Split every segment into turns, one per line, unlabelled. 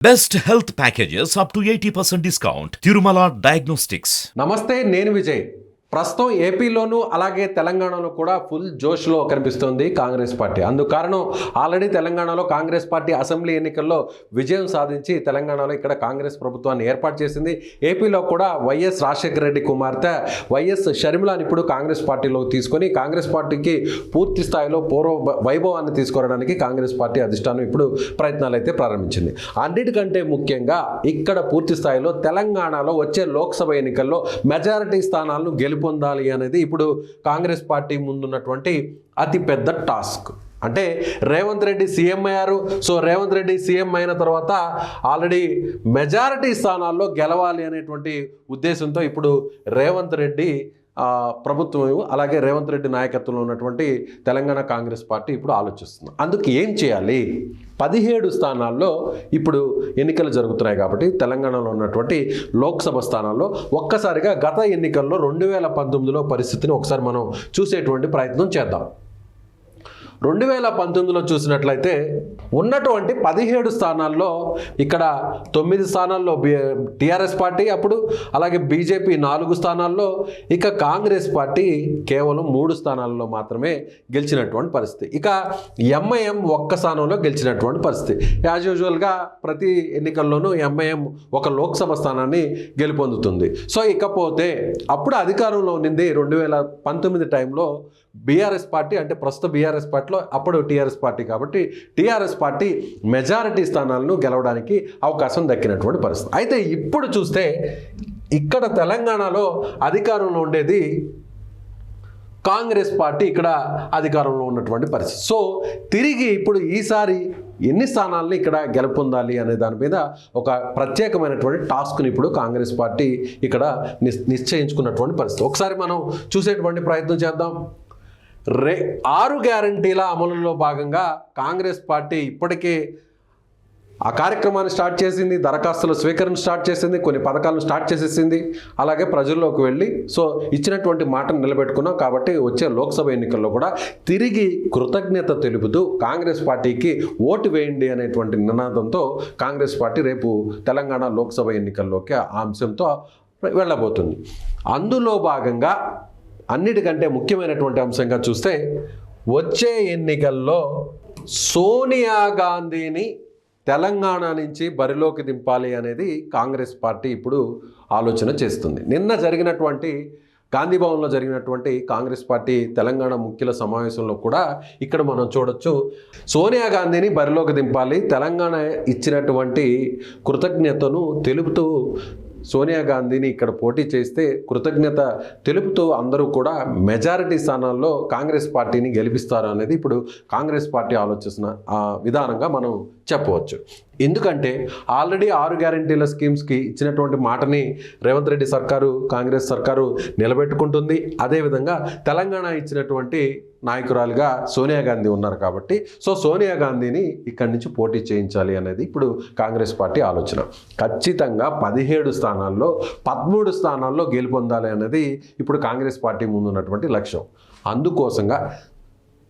Best health packages up to eighty percent discount Tirumala diagnostics
నమస్తే నేను విజయ్ ప్రస్తుతం ఏపీలోనూ అలాగే తెలంగాణలో కూడా ఫుల్ జోష్లో కనిపిస్తోంది కాంగ్రెస్ పార్టీ. అందుకు కారణం ఆల్రెడీ తెలంగాణలో కాంగ్రెస్ పార్టీ అసెంబ్లీ ఎన్నికల్లో విజయం సాధించి తెలంగాణలో ఇక్కడ కాంగ్రెస్ ప్రభుత్వాన్ని ఏర్పాటు చేసింది. ఏపీలో కూడా వైఎస్ రాజశేఖర రెడ్డి కుమార్తె వైఎస్ షర్మిలాని ఇప్పుడు కాంగ్రెస్ పార్టీలోకి తీసుకొని కాంగ్రెస్ పార్టీకి పూర్తి స్థాయిలో పూర్వ వైభవాన్ని తీసుకురావడానికి కాంగ్రెస్ పార్టీ అధిష్టానం ఇప్పుడు ప్రయత్నాలు అయితే ప్రారంభించింది. అన్నిటికంటే ముఖ్యంగా ఇక్కడ పూర్తి స్థాయిలో తెలంగాణలో వచ్చే లోక్సభ ఎన్నికల్లో మెజారిటీ స్థానాలను గెలుపొందాలి అనేది ఇప్పుడు కాంగ్రెస్ పార్టీ ముందున్నటువంటి అతిపెద్ద టాస్క్. అంటే రేవంత్ రెడ్డి సీఎం అయ్యారు. సో రేవంత్ రెడ్డి సీఎం అయిన తర్వాత ఆల్రెడీ మెజారిటీ స్థానాల్లో గెలవాలి అనేటువంటి ఉద్దేశంతో ఇప్పుడు రేవంత్ రెడ్డి ప్రభుత్వం అలాగే రేవంత్ రెడ్డి నాయకత్వంలో ఉన్నటువంటి తెలంగాణ కాంగ్రెస్ పార్టీ ఇప్పుడు ఆలోచిస్తుంది. అందుకు ఏం చేయాలి? పదిహేడు స్థానాల్లో ఇప్పుడు ఎన్నికలు జరుగుతున్నాయి కాబట్టి తెలంగాణలో ఉన్నటువంటి లోక్సభ స్థానాల్లో ఒక్కసారిగా గత ఎన్నికల్లో రెండు వేల పంతొమ్మిదిలో పరిస్థితిని ఒకసారి మనం చూసేటువంటి ప్రయత్నం చేద్దాం. రెండు వేల పంతొమ్మిదిలో చూసినట్లయితే ఉన్నటువంటి పదిహేడు స్థానాల్లో ఇక్కడ తొమ్మిది స్థానాల్లో టీఆర్ఎస్ పార్టీ అప్పుడు అలాగే బీజేపీ నాలుగు స్థానాల్లో ఇక కాంగ్రెస్ పార్టీ కేవలం మూడు స్థానాల్లో మాత్రమే గెలిచినటువంటి పరిస్థితి. ఇక ఎంఐఎం ఒక్క స్థానంలో గెలిచినటువంటి పరిస్థితి. యాజ్ యూజువల్గా ప్రతి ఎన్నికల్లోనూ ఎంఐఎం ఒక లోక్సభ స్థానాన్ని గెలుపొందుతుంది. సో ఇకపోతే అప్పుడు అధికారంలో ఉన్నింది రెండు వేల పంతొమ్మిది టైంలో బీఆర్ఎస్ పార్టీ అంటే ప్రస్తుత బీఆర్ఎస్ పార్టీలో అప్పుడు టీఆర్ఎస్ పార్టీ కాబట్టి టీఆర్ఎస్ పార్టీ మెజారిటీ స్థానాలను గెలవడానికి అవకాశం దక్కినటువంటి పరిస్థితి. అయితే ఇప్పుడు చూస్తే ఇక్కడ తెలంగాణలో అధికారంలో ఉండేది కాంగ్రెస్ పార్టీ ఇక్కడ అధికారంలో ఉన్నటువంటి పరిస్థితి. సో తిరిగి ఇప్పుడు ఈసారి ఎన్ని స్థానాలను ఇక్కడ గెలుపొందాలి అనే దాని మీద ఒక ప్రత్యేకమైనటువంటి టాస్క్ని ఇప్పుడు కాంగ్రెస్ పార్టీ ఇక్కడ నిశ్చయించుకున్నటువంటి పరిస్థితి. ఒకసారి మనం చూసేటువంటి ప్రయత్నం చేద్దాం. రే ఆరు గ్యారంటీల అమలులో భాగంగా కాంగ్రెస్ పార్టీ ఇప్పటికే ఆ కార్యక్రమాన్ని స్టార్ట్ చేసింది దరఖాస్తుల స్వీకరణ స్టార్ట్ చేసింది కొన్ని పథకాలను స్టార్ట్ చేసేసింది. అలాగే ప్రజల్లోకి వెళ్ళి సో ఇచ్చినటువంటి మాటను నిలబెట్టుకున్నాం కాబట్టి వచ్చే లోక్సభ ఎన్నికల్లో కూడా తిరిగి కృతజ్ఞత తెలుపుతూ కాంగ్రెస్ పార్టీకి ఓటు వేయండి అనేటువంటి నినాదంతో కాంగ్రెస్ పార్టీ రేపు తెలంగాణ లోక్సభ ఎన్నికల్లోకి ఆ అంశంతో వెళ్ళబోతుంది. అందులో భాగంగా అన్నిటికంటే ముఖ్యమైనటువంటి అంశంగా చూస్తే వచ్చే ఎన్నికల్లో సోనియా గాంధీని తెలంగాణ నుంచి బరిలోకి దింపాలి అనేది కాంగ్రెస్ పార్టీ ఇప్పుడు ఆలోచన చేస్తుంది. నిన్న జరిగినటువంటి గాంధీ భవన్లో జరిగినటువంటి కాంగ్రెస్ పార్టీ తెలంగాణ ముఖ్యుల సమావేశంలో కూడా ఇక్కడ మనం చూడొచ్చు సోనియా గాంధీని బరిలోకి దింపాలి తెలంగాణ ఇచ్చినటువంటి కృతజ్ఞతను తెలుపుతూ సోనియా గాంధీని ఇక్కడ పోటీ చేస్తే కృతజ్ఞత తెలుపుతూ అందరూ కూడా మెజారిటీ స్థానాల్లో కాంగ్రెస్ పార్టీని గెలిపిస్తారు అనేది ఇప్పుడు కాంగ్రెస్ పార్టీ ఆలోచిస్తున్న విధానంగా మనం చెప్పవచ్చు. ఎందుకంటే ఆల్రెడీ ఆరు గ్యారంటీల స్కీమ్స్కి ఇచ్చినటువంటి మాటని రేవంత్ రెడ్డి సర్కారు కాంగ్రెస్ సర్కారు నిలబెట్టుకుంటుంది. అదేవిధంగా తెలంగాణ ఇచ్చినటువంటి నాయకురాలుగా సోనియా గాంధీ ఉన్నారు కాబట్టి సో సోనియా గాంధీని ఇక్కడి నుంచి పోటీ చేయించాలి అనేది ఇప్పుడు కాంగ్రెస్ పార్టీ ఆలోచన. ఖచ్చితంగా పదిహేడు స్థానాల్లో పదమూడు స్థానాల్లో గెలుపొందాలి అనేది ఇప్పుడు కాంగ్రెస్ పార్టీ ముందున్నటువంటి లక్ష్యం. అందుకోసంగా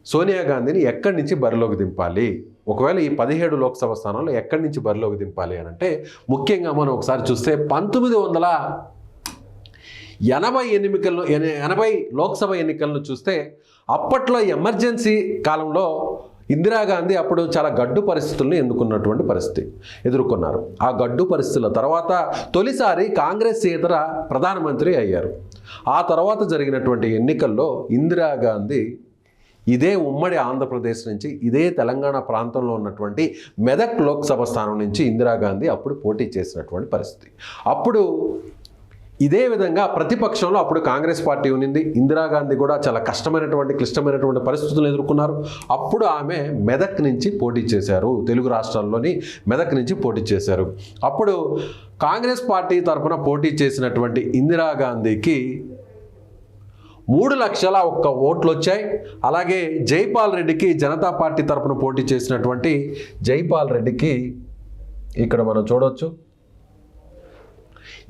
సోనియా గాంధీని ఎక్కడి నుంచి బరిలోకి దింపాలి? ఒకవేళ ఈ పదిహేడు లోక్సభ స్థానాల్లో ఎక్కడి నుంచి బరిలోకి దింపాలి అని అంటే ముఖ్యంగా మనం ఒకసారి చూస్తే పంతొమ్మిది వందల ఎనభై ఎన్నికల్లో ఎన- ఎనభై లోక్సభ ఎన్నికలను చూస్తే అప్పట్లో ఎమర్జెన్సీ కాలంలో ఇందిరాగాంధీ అప్పుడు చాలా గడ్డు పరిస్థితులను ఎన్నుకున్నటువంటి పరిస్థితి ఎదుర్కొన్నారు. ఆ గడ్డు పరిస్థితుల తర్వాత తొలిసారి కాంగ్రెస్ ఇతర ప్రధానమంత్రి అయ్యారు. ఆ తర్వాత జరిగినటువంటి ఎన్నికల్లో ఇందిరాగాంధీ ఇదే ఉమ్మడి ఆంధ్రప్రదేశ్ నుంచి ఇదే తెలంగాణ ప్రాంతంలో ఉన్నటువంటి మెదక్ లోక్సభ స్థానం నుంచి ఇందిరాగాంధీ అప్పుడు పోటీ చేసినటువంటి పరిస్థితి. అప్పుడు ఇదే విధంగా ప్రతిపక్షంలో అప్పుడు కాంగ్రెస్ పార్టీ ఉన్నింది. ఇందిరాగాంధీ కూడా చాలా కష్టమైనటువంటి క్లిష్టమైనటువంటి పరిస్థితులను ఎదుర్కొన్నారు. అప్పుడు ఆమె మెదక్ నుంచి పోటీ చేశారు. తెలుగు రాష్ట్రాల్లోని మెదక్ నుంచి పోటీ చేశారు. అప్పుడు కాంగ్రెస్ పార్టీ తరఫున పోటీ చేసినటువంటి ఇందిరాగాంధీకి మూడు లక్షల ఒక్క ఓట్లు వచ్చాయి అలాగే జైపాల్ రెడ్డికి జనతా పార్టీ తరఫున పోటీ చేసినటువంటి జైపాల్ రెడ్డికి ఇక్కడ మనం చూడవచ్చు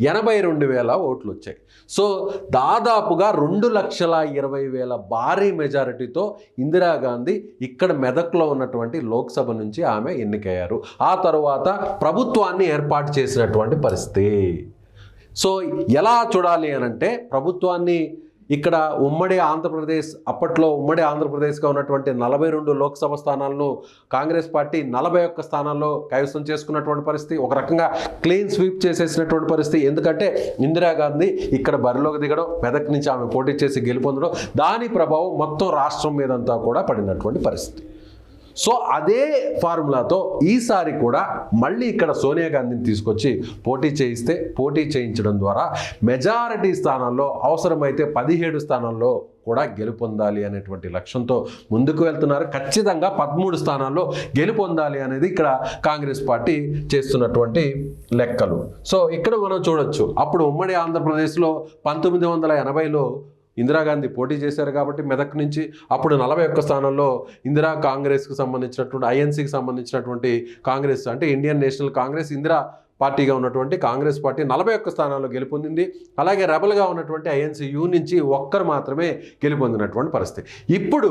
ఎనభై రెండు వేల ఓట్లు వచ్చాయి సో దాదాపుగా రెండు లక్షల ఇరవై వేల భారీ మెజారిటీతో ఇందిరాగాంధీ ఇక్కడ మెదక్లో ఉన్నటువంటి లోక్సభ నుంచి ఆమె ఎన్నికయ్యారు. ఆ తర్వాత ప్రభుత్వాన్ని ఏర్పాటు చేసినటువంటి పరిస్థితి. సో ఎలా చూడాలి అని అంటే ప్రభుత్వాన్ని ఇక్కడ ఉమ్మడి ఆంధ్రప్రదేశ్ అప్పట్లో ఉమ్మడి ఆంధ్రప్రదేశ్గా ఉన్నటువంటి నలభై రెండు లోక్సభ స్థానాలను కాంగ్రెస్ పార్టీ నలభై ఒక్క స్థానాల్లో కైవసం చేసుకున్నటువంటి పరిస్థితి ఒక రకంగా క్లీన్ స్వీప్ చేసేసినటువంటి పరిస్థితి. ఎందుకంటే ఇందిరాగాంధీ ఇక్కడ బరిలోకి దిగడం మెదక్ నుంచి ఆమె పోటీ చేసి గెలుపొందడం దాని ప్రభావం మొత్తం రాష్ట్రం మీదంతా కూడా పడినటువంటి పరిస్థితి. సో అదే ఫార్ములాతో ఈసారి కూడా మళ్ళీ ఇక్కడ సోనియా గాంధీని తీసుకొచ్చి పోటీ చేయిస్తే పోటీ చేయించడం ద్వారా మెజారిటీ స్థానాల్లో అవసరమైతే పదిహేడు స్థానాల్లో కూడా గెలుపొందాలి అనేటువంటి లక్ష్యంతో ముందుకు వెళ్తున్నారు. ఖచ్చితంగా పదమూడు స్థానాల్లో గెలుపొందాలి అనేది ఇక్కడ కాంగ్రెస్ పార్టీ చేస్తున్నటువంటి లెక్కలు. సో ఇక్కడ మనం చూడొచ్చు. అప్పుడు ఉమ్మడి ఆంధ్రప్రదేశ్లో పంతొమ్మిది వందల ఎనభైలో ఇందిరాగాంధీ పోటీ చేశారు కాబట్టి మెదక్ నుంచి అప్పుడు నలభై ఒక్క స్థానంలో ఇందిరా కాంగ్రెస్కు సంబంధించినటువంటి ఐఎన్సీకి సంబంధించినటువంటి కాంగ్రెస్ అంటే ఇండియన్ నేషనల్ కాంగ్రెస్ ఇందిరా పార్టీగా ఉన్నటువంటి కాంగ్రెస్ పార్టీ నలభై ఒక్క స్థానాల్లో గెలుపొందింది. అలాగే రెబల్గా ఉన్నటువంటి ఐఎన్సీయూ నుంచి ఒక్కరు మాత్రమే గెలుపొందినటువంటి పరిస్థితి. ఇప్పుడు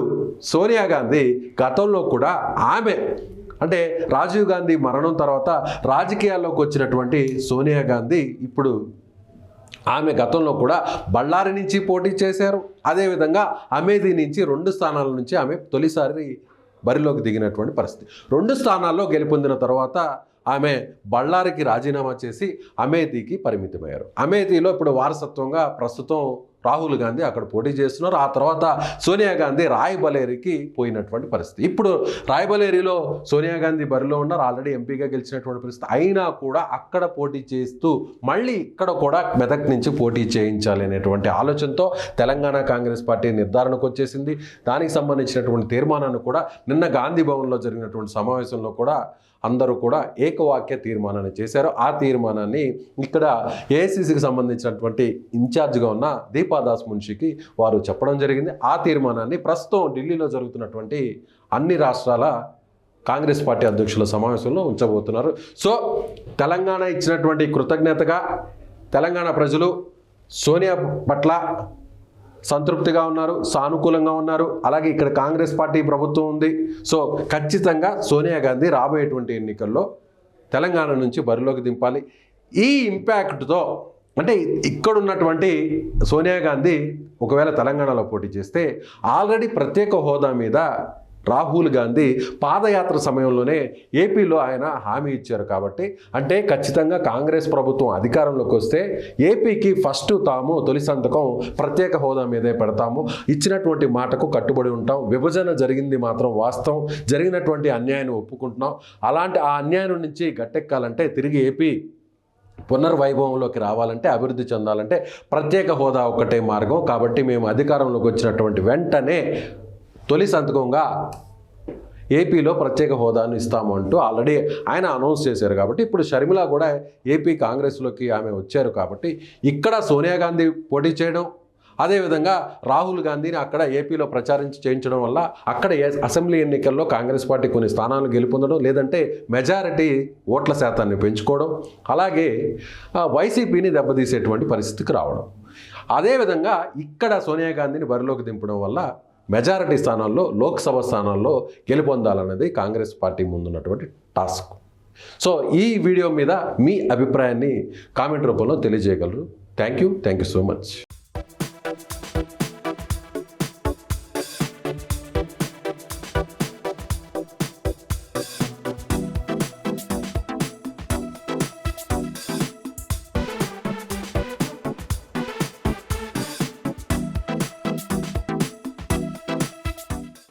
సోనియా గాంధీ గతంలో కూడా ఆమె అంటే రాజీవ్ గాంధీ మరణం తర్వాత రాజకీయాల్లోకి వచ్చినటువంటి సోనియా గాంధీ ఇప్పుడు ఆమె గతంలో కూడా బళ్ళారి నుంచి పోటీ చేశారు. అదేవిధంగా అమేధి నుంచి రెండు స్థానాల నుంచి ఆమె తొలిసారి బరిలోకి దిగినటువంటి పరిస్థితి. రెండు స్థానాల్లో గెలుపొందిన తర్వాత ఆమె బళ్ళారికి రాజీనామా చేసి అమేథీకి పరిమితమయ్యారు. అమేథీలో ఇప్పుడు వారసత్వంగా ప్రస్తుతం రాహుల్ గాంధీ అక్కడ పోటీ చేస్తున్నారు. ఆ తర్వాత సోనియా గాంధీ రాయబలేరికి పోయినటువంటి పరిస్థితి. ఇప్పుడు రాయబలేరిలో సోనియా గాంధీ బరిలో ఉన్నారు. ఆల్రెడీ ఎంపీగా గెలిచినటువంటి పరిస్థితి. అయినా కూడా అక్కడ పోటీ చేస్తూ మళ్ళీ ఇక్కడ కూడా మెదక్ నుంచి పోటీ చేయించాలి అనేటువంటి ఆలోచనతో తెలంగాణ కాంగ్రెస్ పార్టీ నిర్ధారణకు వచ్చేసింది. దానికి సంబంధించినటువంటి తీర్మానాన్ని కూడా నిన్న గాంధీ భవన్లో జరిగినటువంటి సమావేశంలో కూడా అందరూ కూడా ఏకవాక్య తీర్మానాన్ని చేశారు. ఆ తీర్మానాన్ని ఇక్కడ ఏఐసిసికి సంబంధించినటువంటి ఇన్ఛార్జ్గా ఉన్న దీపాదాస్ మున్షికి వారు చెప్పడం జరిగింది. ఆ తీర్మానాన్ని ప్రస్తుతం ఢిల్లీలో జరుగుతున్నటువంటి అన్ని రాష్ట్రాల కాంగ్రెస్ పార్టీ అధ్యక్షుల సమావేశంలో ఉంచబోతున్నారు. సో తెలంగాణ ఇచ్చినటువంటి కృతజ్ఞతగా తెలంగాణ ప్రజలు సోనియా పట్ల సంతృప్తిగా ఉన్నారు సానుకూలంగా ఉన్నారు. అలాగే ఇక్కడ కాంగ్రెస్ పార్టీ ప్రభుత్వం ఉంది. సో ఖచ్చితంగా సోనియా గాంధీ రాబోయేటువంటి ఎన్నికల్లో తెలంగాణ నుంచి బరిలోకి దింపాలి. ఈ ఇంపాక్ట్తో అంటే ఇక్కడ ఉన్నటువంటి సోనియా గాంధీ ఒకవేళ తెలంగాణలో పోటీ చేస్తే ఆల్రెడీ ప్రత్యేక హోదా మీద రాహుల్ గాంధీ పాదయాత్ర సమయంలోనే ఏపీలో ఆయన హామీ ఇచ్చారు కాబట్టి అంటే ఖచ్చితంగా కాంగ్రెస్ ప్రభుత్వం అధికారంలోకి వస్తే ఏపీకి ఫస్ట్ తాము తొలి సంతకం ప్రత్యేక హోదా మీదే పెడతాము. ఇచ్చినటువంటి మాటకు కట్టుబడి ఉంటాం. విభజన జరిగింది మాత్రం వాస్తవం. జరిగినటువంటి అన్యాయాన్ని ఒప్పుకుంటున్నాం. అలాంటి ఆ అన్యాయం నుంచి గట్టెక్కాలంటే తిరిగి ఏపీ పునర్వైభవంలోకి రావాలంటే అభివృద్ధి చెందాలంటే ప్రత్యేక హోదా ఒకటే మార్గం. కాబట్టి మేము అధికారంలోకి వచ్చినటువంటి వెంటనే తొలి సంతకంగా ఏపీలో ప్రత్యేక హోదాను ఇస్తాము అంటూ ఆల్రెడీ ఆయన అనౌన్స్ చేశారు కాబట్టి ఇప్పుడు షర్మిల కూడా ఏపీ కాంగ్రెస్లోకి ఆమె వచ్చారు కాబట్టి ఇక్కడ సోనియా గాంధీ పోటీ చేయడం అదేవిధంగా రాహుల్ గాంధీని అక్కడ ఏపీలో ప్రచారించి చేయించడం వల్ల అక్కడ ఏ- అసెంబ్లీ ఎన్నికల్లో కాంగ్రెస్ పార్టీ కొన్ని స్థానాలు గెలుపొందడం లేదంటే మెజారిటీ ఓట్ల శాతాన్ని పెంచుకోవడం అలాగే వైసీపీని దెబ్బతీసేటువంటి పరిస్థితికి రావడం. అదేవిధంగా ఇక్కడ సోనియా గాంధీని బరిలోకి దింపడం వల్ల మెజారిటీ స్థానాల్లో లోక్సభ స్థానాల్లో గెలుపొందాలన్నది కాంగ్రెస్ పార్టీ ముందున్నటువంటి టాస్క్. సో ఈ వీడియో మీద మీ అభిప్రాయాన్ని కామెంట్ రూపంలో తెలియజేయగలరు. Thank you. Thank you so much.